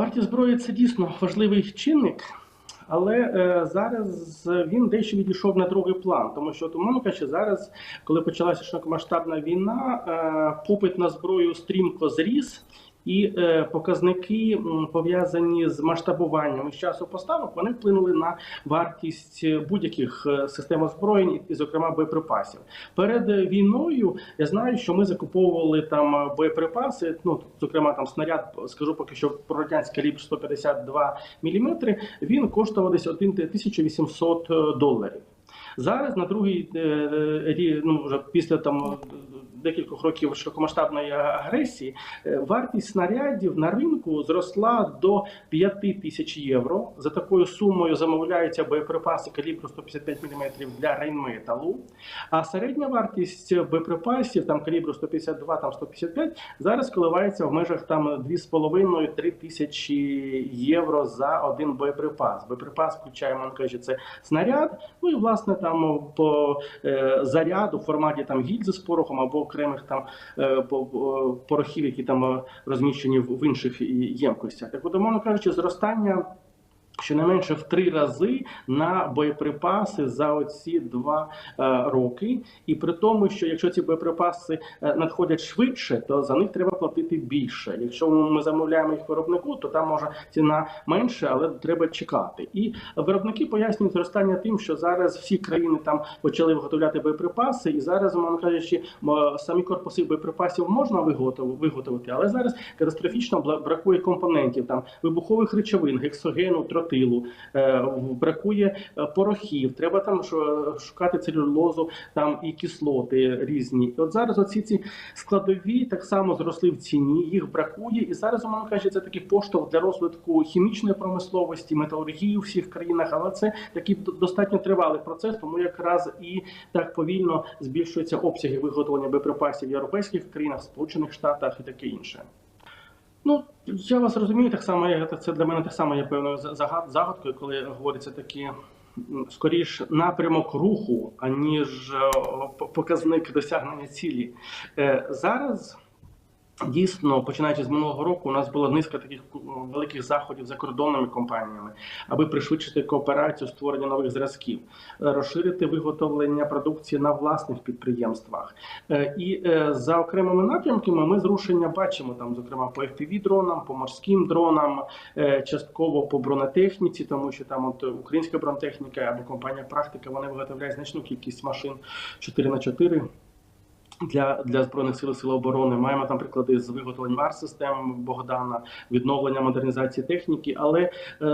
Вартість зброї це дійсно важливий чинник. Але е, зараз він дещо відійшов на другий план, тому що тому кажучи, зараз, коли почалася широкомасштабна війна, е, попит на зброю стрімко зріс, і е, показники пов'язані з масштабуванням з часу поставок, вони вплинули на вартість е, будь-яких е, систем озброєнь, і, зокрема, боєприпасів. Перед війною я знаю, що ми закуповували там е, боєприпаси. Ну зокрема, там снаряд, скажу поки що про радянський калібр 152 мм, Він коштував десь 1800 доларів. Зараз на другий ну вже після там декількох років широкомасштабної агресії, е, вартість снарядів на ринку зросла до 5 тисяч євро. За такою сумою замовляються боєприпаси калібру 155 мм для рейнметалу. А середня вартість боєприпасів там калібру 152, там 155, зараз коливається в межах там 2,5-3 тисячі євро за один боєприпас. Боєприпас включає, каже, це снаряд. Ну і власне там по е, заряду в форматі там гільзи з порохом або окремих там е, по- по- порохів, які там е, розміщені в інших ємкостях. Так, умовно кажучи, зростання. Щонайменше в три рази на боєприпаси за оці два е, роки, і при тому, що якщо ці боєприпаси е, надходять швидше, то за них треба платити більше. Якщо ми замовляємо їх виробнику, то там може ціна менше, але треба чекати. І виробники пояснюють зростання тим, що зараз всі країни там почали виготовляти боєприпаси, і зараз, умовно кажучи, самі корпуси боєприпасів можна виготов- виготовити, але зараз катастрофічно бракує компонентів там вибухових речовин, гексогену, тротилу, е, бракує е, порохів. Треба там шукати целюлозу, там і кислоти різні. І от зараз оці ці складові так само зросли в ціні, їх бракує. І зараз умовно кажучи, це такий поштовх для розвитку хімічної промисловості, металургії у всіх країнах. Але це такий достатньо тривалий процес, тому якраз і так повільно збільшуються обсяги виготовлення боєприпасів в європейських країнах, Сполучених Штатах і таке інше. Ну, я вас розумію, так само це для мене так само є певною за- загадкою, коли говориться такі. Скоріш напрямок руху, аніж е, показник досягнення цілі. Е, Зараз дійсно, починаючи з минулого року, у нас була низка таких великих заходів за кордонними компаніями, аби пришвидшити кооперацію створення нових зразків, е, розширити виготовлення продукції на власних підприємствах. Е, І е, за окремими напрямками ми зрушення бачимо там, зокрема, по fpv дронам, по морським дронам, частково по бронетехніці, тому що там от українська бронетехніка або компанія Практика вони виготовляють значну кількість машин 4 на 4 для, для збройних сил і сил оборони маємо там приклади з виготовленням арт-систем Богдана, відновлення модернізації техніки. Але е,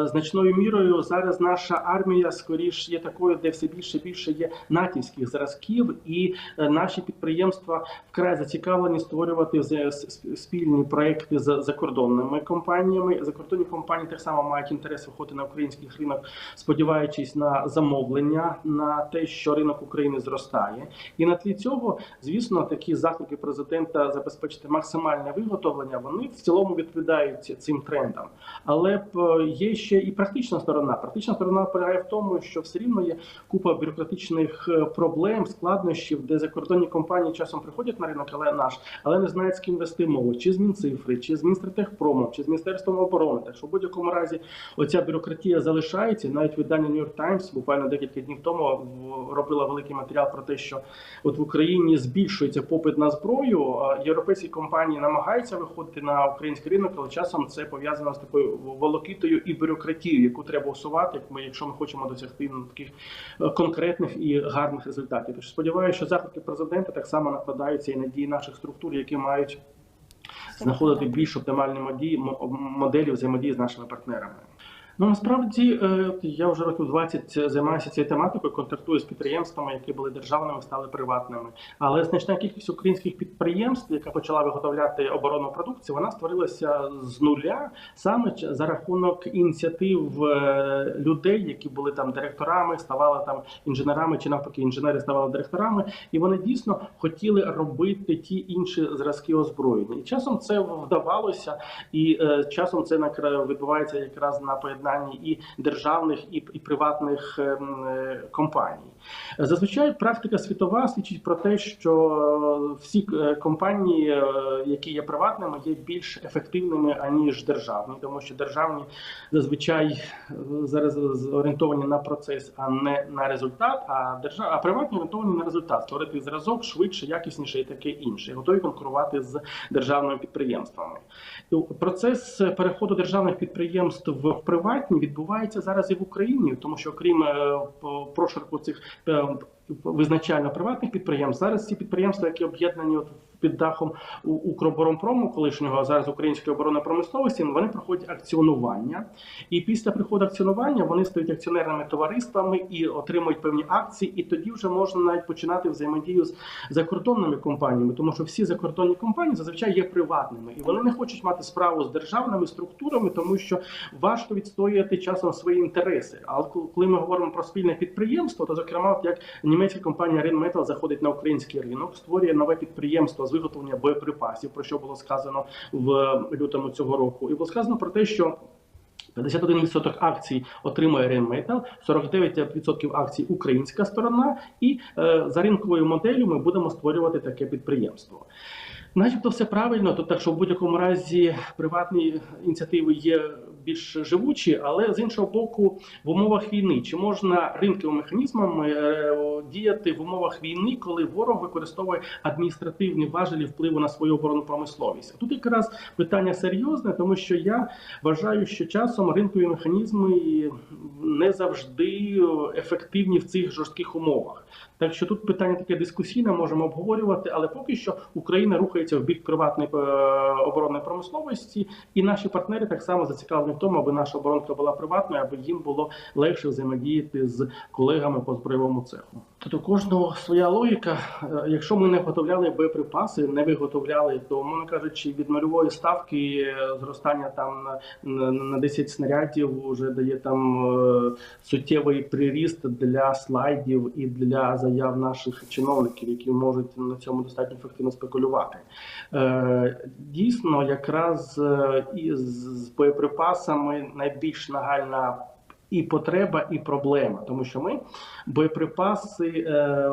значною мірою зараз наша армія скоріш є такою, де все більше і більше є натівських зразків, і е, наші підприємства вкрай зацікавлені створювати спільні проекти з закордонними компаніями. Закордонні компанії так само мають інтерес виходити на український ринок, сподіваючись на замовлення, на те, що ринок України зростає. І на тлі цього, звісно, такі заклики президента забезпечити максимальне виготовлення, вони в цілому відповідають цим трендам. Але е, є ще і практична сторона. Практична сторона полягає в тому, що все рівно є купа бюрократичних е, проблем, складнощів, де закордонні компанії часом приходять на ринок, але наш, але не знають з ким вести мову, чи з Мінцифри, чи з Мінстратехпромом, чи з Міністерством оборони. Так що в будь-якому разі оця бюрократія залишається. Навіть видання New York Times буквально декілька днів тому робила великий матеріал про те, що от в Україні збільшується попит на зброю. Європейські компанії намагаються виходити на український ринок, але часом це пов'язано з такою волокітою і бюрократією, яку треба усувати, як ми, якщо ми хочемо досягти ну, таких е, конкретних і гарних результатів. Тож сподіваюся, що заклики президента так само накладаються і на дії наших структур, які мають знаходити більш оптимальні моді- моделі взаємодії з нашими партнерами. Ну насправді е, я вже років 20 займаюся цією тематикою, контактую з підприємствами, які були державними, стали приватними. Але значна кількість українських підприємств, яка почала виготовляти оборонну продукцію, вона створилася з нуля саме за рахунок ініціатив е, людей, які були там директорами, ставали там інженерами, чи навпаки, інженери ставали директорами, і вони дійсно хотіли робити ті інші зразки озброєння. І часом це вдавалося, і е, часом це відбувається якраз на поєднанні об'єднанні і державних, і, і приватних ем, е, компаній. Зазвичай практика світова свідчить про те, що всі е, компанії, е, які є приватними, є більш ефективними аніж державні, тому що державні зазвичай зараз орієнтовані на процес, а не на результат. А держав... а приватні орієнтовані на результат створити зразок швидше, якісніше і таке інше, готові конкурувати з державними підприємствами. Процес переходу державних підприємств в приватні відбувається зараз і в Україні, тому що окрім е, прошарку цих е, визначально приватних підприємств, зараз ці підприємства, які об'єднані от під дахом Укроборонпрому, колишнього а зараз Української оборонної промисловості, вони проходять акціонування. І після приходу акціонування вони стають акціонерними товариствами і отримують певні акції. І тоді вже можна навіть починати взаємодію з закордонними компаніями, тому що всі закордонні компанії зазвичай є приватними, і вони не хочуть мати справу з державними структурами, тому що важко відстояти часом свої інтереси. Але коли ми говоримо про спільне підприємство, то зокрема, як німецька компанія Rheinmetall заходить на український ринок, створює нове підприємство виготовлення боєприпасів, про що було сказано в лютому цього року, і було сказано про те, що 51% акцій отримує Rheinmetall, 49% акцій українська сторона, і е, за ринковою моделлю ми будемо створювати таке підприємство. Начебто все правильно, то так що в будь-якому разі приватні ініціативи є більш живучі, але з іншого боку, в умовах війни чи можна ринковими механізмами е, діяти в умовах війни, коли ворог використовує адміністративні важелі впливу на свою оборонну промисловість? Тут якраз питання серйозне, тому що я вважаю, що часом ринкові механізми не завжди ефективні в цих жорстких умовах. Так що тут питання таке дискусійне, можемо обговорювати, але поки що Україна рухається в бік приватної е, оборонної промисловості, і наші партнери так само зацікавлені в тому, аби наша оборонка була приватною, аби їм було легше взаємодіяти з колегами по збройовому цеху. Тут у кожного своя логіка. Е, Якщо ми не виготовляли боєприпаси, не виготовляли, то мовно кажучи, від нульової ставки е, зростання там на, на, на 10 снарядів вже дає там е, суттєвий приріст для слайдів і для заяв наших чиновників, які можуть на цьому достатньо ефективно спекулювати. Дійсно, якраз із боєприпасами найбільш нагальна. І потреба, і проблема, тому що ми боєприпаси е,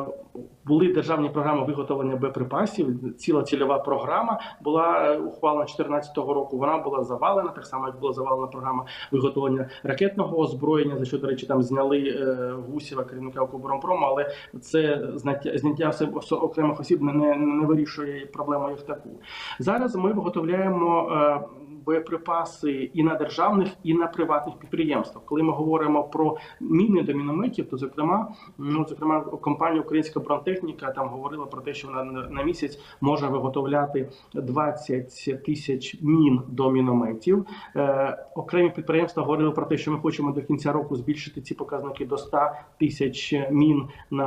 були державні програми виготовлення боєприпасів. Ціла цільова програма була е, ухвалена 2014 року. Вона була завалена, так само як була завалена програма виготовлення ракетного озброєння. За що до речі, там зняли е, Гусєва, керівника Укроборонпрому, але це зняття зняття окремих осіб не, не вирішує проблему як таку. Зараз ми виготовляємо. е, Боєприпаси і на державних, і на приватних підприємствах. Коли ми говоримо про міни до мінометів, то зокрема, ну зокрема, компанія Українська бронетехніка там говорила про те, що вона на, місяць може виготовляти 20 тисяч мін до мінометів. Е, окремі підприємства говорили про те, що ми хочемо до кінця року збільшити ці показники до 100 тисяч мін на,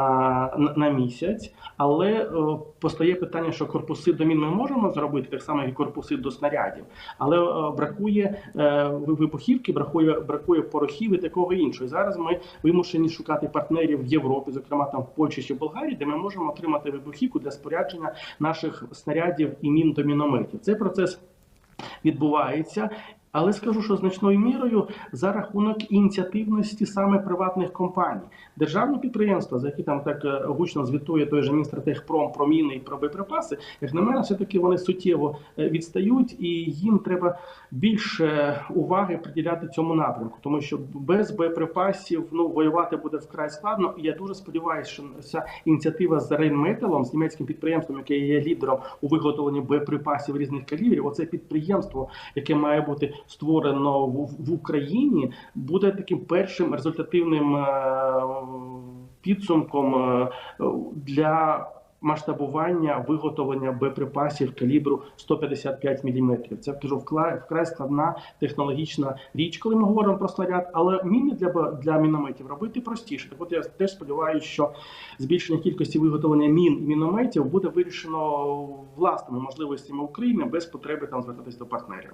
на, на місяць. Але е, постає питання, що корпуси до мін ми можемо зробити так само, як і корпуси до снарядів, але е, бракує е, вибухівки, бракує бракує порохів і такого іншого. Зараз ми вимушені шукати партнерів в Європі, зокрема там в Польщі чи Болгарії, де ми можемо отримати вибухівку для спорядження наших снарядів і мін до мінометів. Цей процес відбувається. Але скажу, що значною мірою за рахунок ініціативності саме приватних компаній, державні підприємства, за які там так е, гучно звітує той же Мінстратегпром про міни і про боєприпаси, як на мене, все таки вони суттєво е, відстають, і їм треба більше уваги приділяти цьому напрямку, тому що без боєприпасів ну воювати буде вкрай складно. І я дуже сподіваюся, що ця ініціатива з Рейнметалом, з німецьким підприємством, яке є лідером у виготовленні боєприпасів різних калібрів, оце підприємство, яке має бути створено в, Україні, буде таким першим результативним е, підсумком е, для масштабування виготовлення боєприпасів калібру 155 мм. Це кажу вкрай складна технологічна річ, коли ми говоримо про снаряд, але міни для для мінометів робити простіше. Так от я теж сподіваюся, що збільшення кількості виготовлення мін і мінометів буде вирішено власними можливостями України без потреби там звертатись до партнерів.